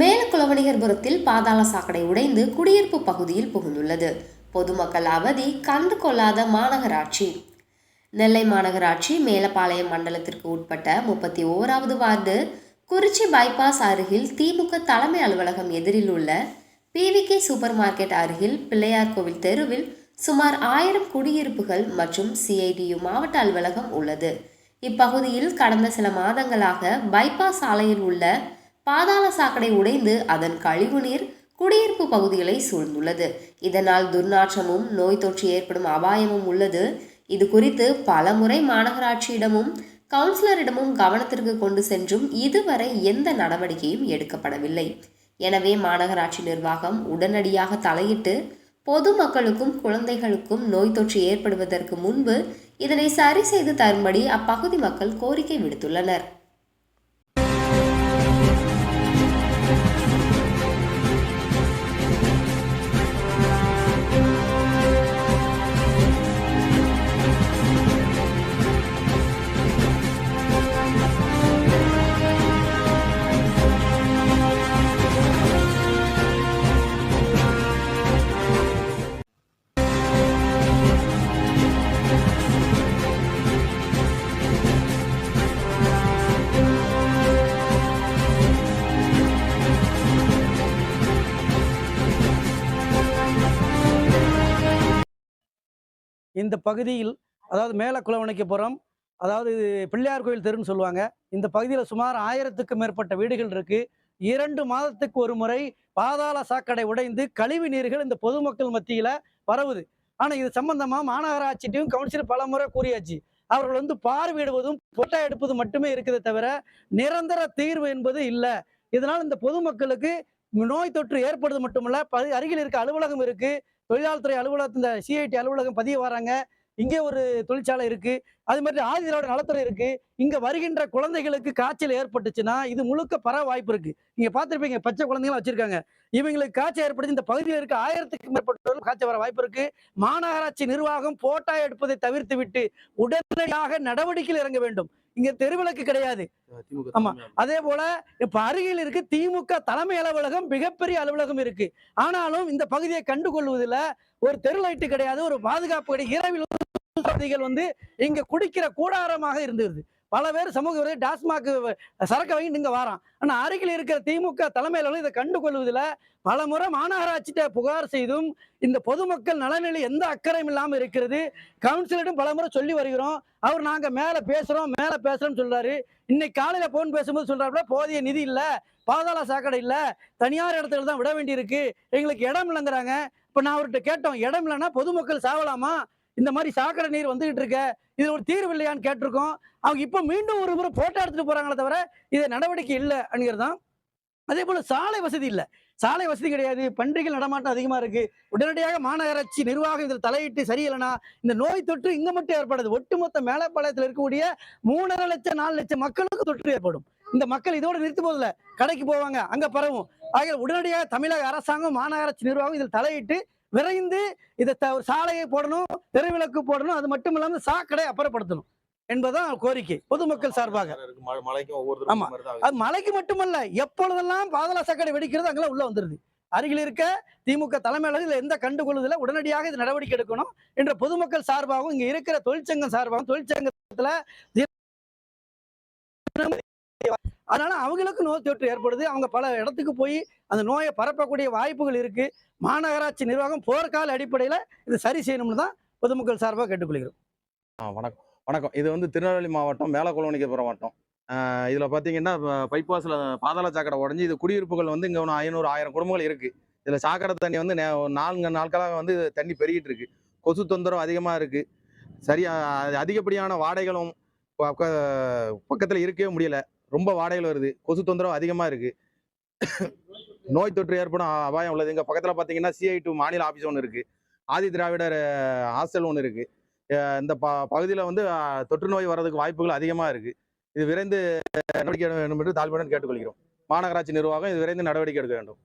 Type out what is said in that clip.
மேலக்குளவணிகர்புரத்தில் பாதாள சாக்கடை உடைந்து குடியிருப்பு பகுதியில் புகுந்துள்ளது. பொதுமக்கள் அவதி கண்டு கொள்ளாத மாநகராட்சி. நெல்லை மாநகராட்சி மேலப்பாளையம் மண்டலத்திற்கு உட்பட்ட முப்பத்தி ஓராவது வார்டு குறிச்சி பைபாஸ் அருகில் திமுக தலைமை அலுவலகம் எதிரில் உள்ள பிவிகே சூப்பர் மார்க்கெட் அருகில் பிள்ளையார் கோவில் தெருவில் சுமார் ஆயிரம் குடியிருப்புகள் மற்றும் சிஐடியு மாவட்ட அலுவலகம் உள்ளது. இப்பகுதியில் கடந்த சில மாதங்களாக பைபாஸ் சாலையில் உள்ள பாதாள சாக்கடை உடைந்து அதன் கழிவுநீர் குடியிருப்பு பகுதிகளை சூழ்ந்துள்ளது. இதனால் துர்நாற்றமும் நோய் தொற்று ஏற்படும் அபாயமும் உள்ளது. இது குறித்து பல முறை மாநகராட்சியிடமும் கவுன்சிலரிடமும் கவனத்திற்கு கொண்டு சென்றும் இதுவரை எந்த நடவடிக்கையும் எடுக்கப்படவில்லை. எனவே மாநகராட்சி நிர்வாகம் உடனடியாக தலையிட்டு பொதுமக்களுக்கும் குழந்தைகளுக்கும் நோய் தொற்று ஏற்படுவதற்கு முன்பு இதனை சரி செய்து தரும்படி அப்பகுதி மக்கள் கோரிக்கை விடுத்துள்ளனர். இந்த பகுதியில் அதாவது மேல குளவணைக்கப்புறம் அதாவது பிள்ளையார் கோயில் தெருன்னு சொல்லுவாங்க. இந்த பகுதியில் சுமார் ஆயிரத்துக்கும் மேற்பட்ட வீடுகள் இருக்கு. இரண்டு மாதத்துக்கு ஒரு முறை பாதாள சாக்கடை உடைந்து கழிவு நீர்கள் இந்த பொதுமக்கள் மத்தியில பரவுது. ஆனா இது சம்பந்தமா மாநகராட்சிட்டையும் கவுன்சில் பல முறை கூறியாச்சு. அவர்கள் வந்து பார்வையிடுவதும் போட்டோ எடுப்பதும் மட்டுமே இருக்குதே தவிர நிரந்தர தீர்வு என்பது இல்லை. இதனால் இந்த பொதுமக்களுக்கு நோய் தொற்று ஏற்படுது மட்டுமல்ல அருகில் இருக்க அலுவலகம் இருக்கு. தொழிலாளர் துறை அலுவலகம் இந்த சிஐடி அலுவலகம் பதிய வராங்க. இங்கே ஒரு தொழிற்சாலை இருக்கு. அது மாதிரி ஆதிதிராவிட நலத்துறை இருக்கு. இங்க வருகின்ற குழந்தைகளுக்கு காய்ச்சல் ஏற்பட்டுச்சுன்னா இது முழுக்க பரவ வாய்ப்பு இருக்கு. நீங்க பார்த்திருப்பீங்க பச்சை குழந்தைங்களும் வச்சிருக்காங்க. இவங்களுக்கு காய்ச்சல் ஏற்படுத்தி இந்த பகுதியில் இருக்க ஆயிரத்துக்கு மேற்பட்டவர்கள் காய்ச்சல் வர வாய்ப்பு இருக்கு. மாநகராட்சி நிர்வாகம் போட்டா எடுப்பதை தவிர்த்து விட்டு உடனடியாக நடவடிக்கையில் இறங்க வேண்டும். இங்க தெருவிளக்கு கிடையாது. ஆமா. அதே போல இப்ப அருகில் இருக்கு திமுக தலைமை அலுவலகம் மிகப்பெரிய அலுவலகம் இருக்கு. ஆனாலும் இந்த பகுதியை கண்டுகொள்வதில் ஒரு தெரு லைட்டு கிடையாது ஒரு பாதுகாப்பு கிடையாது. இரவில் வந்து இங்க குடிக்கிற கூடாரமாக இருந்தது பல பேர் சமூக விரோதி டாஸ்மாக் சரக்கு வாங்கி இங்க வாரான். ஆனா அருகில் இருக்கிற திமுக தலைமை இதை கண்டுகொள்வதில் பல முறை மாநகராட்சிட்ட புகார் செய்தும் இந்த பொதுமக்கள் நலனில் எந்த அக்கறையும் இல்லாமல் இருக்கிறது. கவுன்சிலரிடம் பல முறை சொல்லி வருகிறோம். அவர் நாங்க மேல பேசுறோம் மேல பேசுகிறோம்னு சொல்றாரு. இன்னைக்கு காலையில போன் பேசும்போது சொல்றாருல போதிய நிதி இல்ல பாதாள சாக்கடை இல்ல தனியார் இடத்துல தான் விட வேண்டியிருக்கு. எங்களுக்கு இடம் இல்லைங்கிறாங்க. இப்ப நான் அவர்கிட்ட கேட்டோம் இடம் இல்லைன்னா பொதுமக்கள் சாவலாமா? இந்த மாதிரி சாக்கடை நீர் வந்துகிட்டு இருக்க. இது ஒரு தீர்வு இல்லையான்னு கேட்டிருக்கோம். அவங்க இப்போ மீண்டும் ஒரு முறை போட்டோ எடுத்துட்டு போறாங்களே தவிர இது நடவடிக்கை இல்லை அப்படிங்கிறதான் அதே போல சாலை வசதி இல்லை. சாலை வசதி கிடையாது. பன்றிகள் நடமாட்டம் அதிகமா இருக்கு. உடனடியாக மாநகராட்சி நிர்வாகம் இதில் தலையிட்டு சரியில்லைனா இந்த நோய் தொற்று இங்க மட்டும் ஏற்படுது. ஒட்டுமொத்த மேலப்பாளையத்தில் இருக்கக்கூடிய மூணரை லட்சம் நாலு லட்சம் மக்களுக்கு தொற்று ஏற்படும். இந்த மக்கள் இதோட நிறுத்து போதில்ல கடைக்கு போவாங்க அங்க பரவும். ஆக உடனடியாக தமிழக அரசாங்கம் மாநகராட்சி நிர்வாகம் இதில் தலையிட்டு விரைந்து இதை த- சாலையை போடணும் தெருவிளக்கு போடணும் அது மட்டும் இல்லாம சாக்கடை அப்புறப்படுத்தணும் என்பதுதான் கோரிக்கை பொதுமக்கள் சார்பாக. ஆமா. அது மலைக்கு மட்டுமல்ல எப்பொழுதெல்லாம் பாதாள சாக்கடை வெடிக்கிறது அங்கெல்லாம் உள்ள வந்துருது. அருகில் இருக்க திமுக தலைமையில இதுல எந்த கண்டுகொள்ளுதல உடனடியாக இது நடவடிக்கை எடுக்கணும் என்ற பொதுமக்கள் சார்பாகவும் இங்க இருக்கிற தொழிற்சங்கம் சார்பாகவும் தொழிற்சங்கத்துல அதனால அவங்களுக்கு நோய் தொற்று ஏற்படுது. அவங்க பல இடத்துக்கு போய் அந்த நோயை பரப்பக்கூடிய வாய்ப்புகள் இருக்கு. மாநகராட்சி நிர்வாகம் போர்க்கால அடிப்படையில இது சரி செய்யணும்னு தான் பொதுமக்கள் சார்பாக கேட்டுக்கொள்கிறோம். ஆ வணக்கம். வணக்கம். இது வந்து திருநெல்வேலி மாவட்டம் மேலக்குளவணிக்கப்புறம் மாவட்டம் இதில் பார்த்தீங்கன்னா பைப்பாஸில் பாதாள சாக்கடை உடஞ்சி இது குடியிருப்புகள் வந்து இங்கே ஒன்று ஐநூறு ஆயிரம் குடும்பங்கள் இருக்குது இதில் சாக்கடை தண்ணி வந்து நே- நான்கு நாட்களாக வந்து தண்ணி பெருகிட்டு இருக்கு. கொசு தொந்தரவு அதிகமாக இருக்குது சரியா அது அதிகப்படியான வாடைகளும் பக்கத்தில் இருக்கவே முடியல. ரொம்ப வாடகையில் வருது. கொசு தொந்தரவு அதிகமாக இருக்குது நோய் தொற்று ஏற்படும் அபாயம் உள்ளது. இங்கே பக்கத்தில் பார்த்தீங்கன்னா சிஐ டூ மாநில ஆஃபீஸ் ஒன்று இருக்குது ஆதி திராவிடர் ஹாஸ்டல் ஒன்று இருக்குது இந்த ப பகுதியில் வந்து தொற்று நோய் வர்றதுக்கு வாய்ப்புகள் அதிகமாக இருக்குது இது விரைந்து நடவடிக்கை வேண்டும் என்று தாழ்மையுடன் கேட்டுக்கொள்கிறோம். மாநகராட்சி நிர்வாகம் இது விரைந்து நடவடிக்கை எடுக்க வேண்டும்.